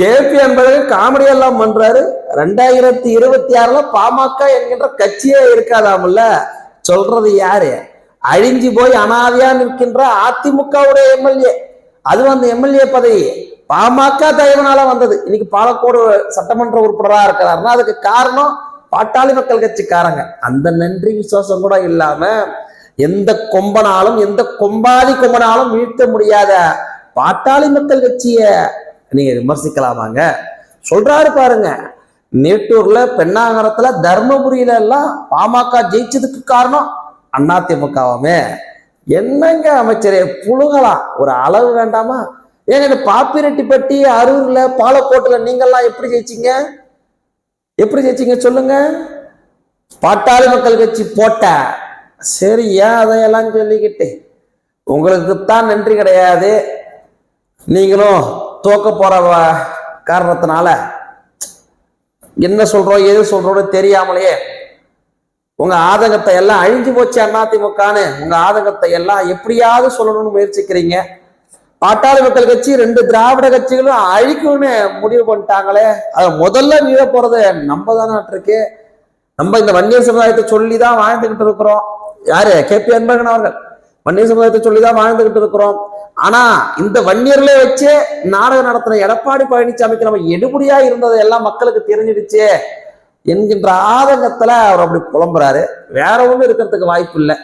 KP Anbazhagan comedy எல்லாம் பண்றாரு. ரெண்டாயிரத்தி இருபத்தி ஆறுல பாமக என்கின்ற கட்சியே இருக்காதாமல்ல? சொல்றது யாரு? அழிஞ்சு போய் அனாதையா நிற்கின்ற அதிமுகவுடைய எம்எல்ஏ. அது அந்த எம்எல்ஏ பதவி. பாமக தயவுனால வந்தது. இன்னைக்கு பாலக்கோடு சட்டமன்ற உறுப்பினரா இருக்கிறாருன்னா அதுக்கு காரணம் பாட்டாளி மக்கள் கட்சிக்காரங்க. அந்த நன்றி விசுவாசம் கூட இல்லாம எந்த கொம்பனாலும் எந்த கொம்பாதி கொம்பனாலும் வீழ்த்த முடியாத பாட்டாளி மக்கள் கட்சியை நீங்க விமர்சிக்கலாமாங்க? சொல்றாரு பாருங்க. மேட்டூர்ல பெண்ணாகரத்துல தர்மபுரியில எல்லாம் பாமக ஜெயிச்சதுக்கு காரணம் அதிமுகவாமே என்னங்க அமைச்சரே புழுகலாம் ஒரு அளவு வேண்டாமா? ஏங்க இந்த பாப்பிரெட்டிப்பட்டி அரூர்ல பாலக்கோட்டுல நீங்கெல்லாம் எப்படி ஜெயிச்சீங்க? எப்படி ஜெயிச்சீங்க சொல்லுங்க. பாட்டாளி மக்கள் கட்சி போட்ட. சரி ஏன் அதையெல்லாம் சொல்லிக்கிட்டு? உங்களுக்கு தான் நன்றி கிடையாது. நீங்களும் தோக்க போற காரணத்தினால என்ன சொல்றோம் எது சொல்றோம்னு தெரியாமலேயே உங்க ஆதங்கத்தை எல்லாம் அழிஞ்சு போச்சு அதிமுகன்னு உங்க ஆதங்கத்தை எல்லாம் எப்படியாவது சொல்லணும்னு முயற்சிக்கிறீங்க. பாட்டாளி மக்கள் கட்சி ரெண்டு திராவிட கட்சிகளும் அழிக்கும்னு முடிவு பண்ணிட்டாங்களே. அதை முதல்ல மீற போறது நம்ம தானே இருக்கு. நம்ம இந்த வன்னியர் சமுதாயத்தை சொல்லி தான் வாழ்ந்துகிட்டு இருக்கிறோம். யாரு? கே. பி. அன்பழகன் அவர்கள். வன்னியர் சமுதாயத்தை சொல்லி தான் வாழ்ந்துகிட்டு இருக்கிறோம். ஆனா இந்த வன்னியர்ல வச்சு நாடகம் நடத்தின எடப்பாடி பழனிசாமிக்கு நம்ம எடுபடியா இருந்தது எல்லாம் மக்களுக்கு தெரிஞ்சிடுச்சு என்கின்ற ஆதங்கத்துல அவர் அப்படி புலம்புறாரு. வேற ஒண்ணும் இருக்கிறதுக்கு வாய்ப்பு இல்லை.